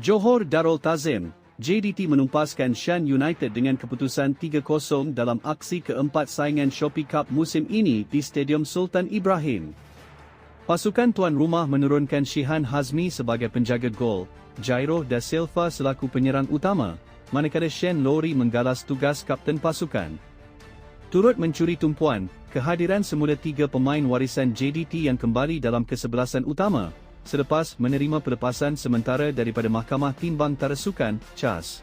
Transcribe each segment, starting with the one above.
Johor Darul Tazim, JDT menumpaskan Shan United dengan keputusan 3-0 dalam aksi keempat saingan Shopee Cup musim ini di Stadium Sultan Ibrahim. Pasukan tuan rumah menurunkan Shihan Hazmi sebagai penjaga gol, Jairo da Silva selaku penyerang utama, manakala Shen Lori menggalas tugas kapten pasukan. Turut mencuri tumpuan, kehadiran semula tiga pemain warisan JDT yang kembali dalam kesebelasan utama, selepas menerima pelepasan sementara daripada Mahkamah Timbang Tarasukan, CHAS.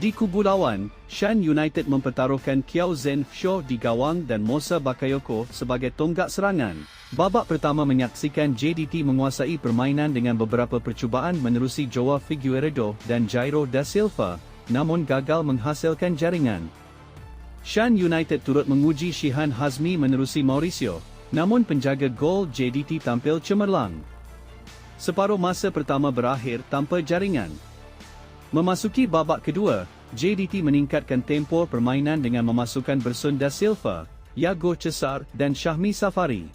Di kubu lawan, Shan United mempertaruhkan Kiao Zhen Shaw di gawang dan Mosa Bakayoko sebagai tonggak serangan. Babak pertama menyaksikan JDT menguasai permainan dengan beberapa percubaan menerusi Joao Figueiredo dan Jairo da Silva, namun gagal menghasilkan jaringan. Shan United turut menguji Shihan Hazmi menerusi Mauricio, namun penjaga gol JDT tampil cemerlang. Separuh masa pertama berakhir tanpa jaringan. Memasuki babak kedua, JDT meningkatkan tempo permainan dengan memasukkan Bersun da Silva, Yago Cesar dan Syahmi Safari.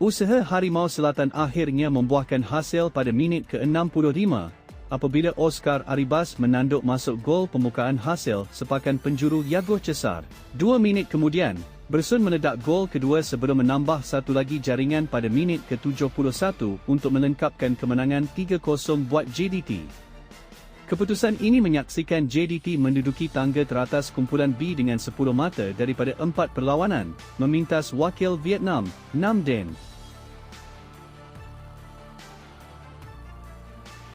Usaha Harimau Selatan akhirnya membuahkan hasil pada minit ke-65 apabila Oscar Aribas menanduk masuk gol pembukaan hasil sepakan penjuru Yago Cesar. Dua minit kemudian, Bersun menedak gol kedua sebelum menambah satu lagi jaringan pada minit ke-71 untuk melengkapkan kemenangan 3-0 buat JDT. Keputusan ini menyaksikan JDT menduduki tangga teratas kumpulan B dengan 10 mata daripada empat perlawanan, memintas wakil Vietnam, Nam Den,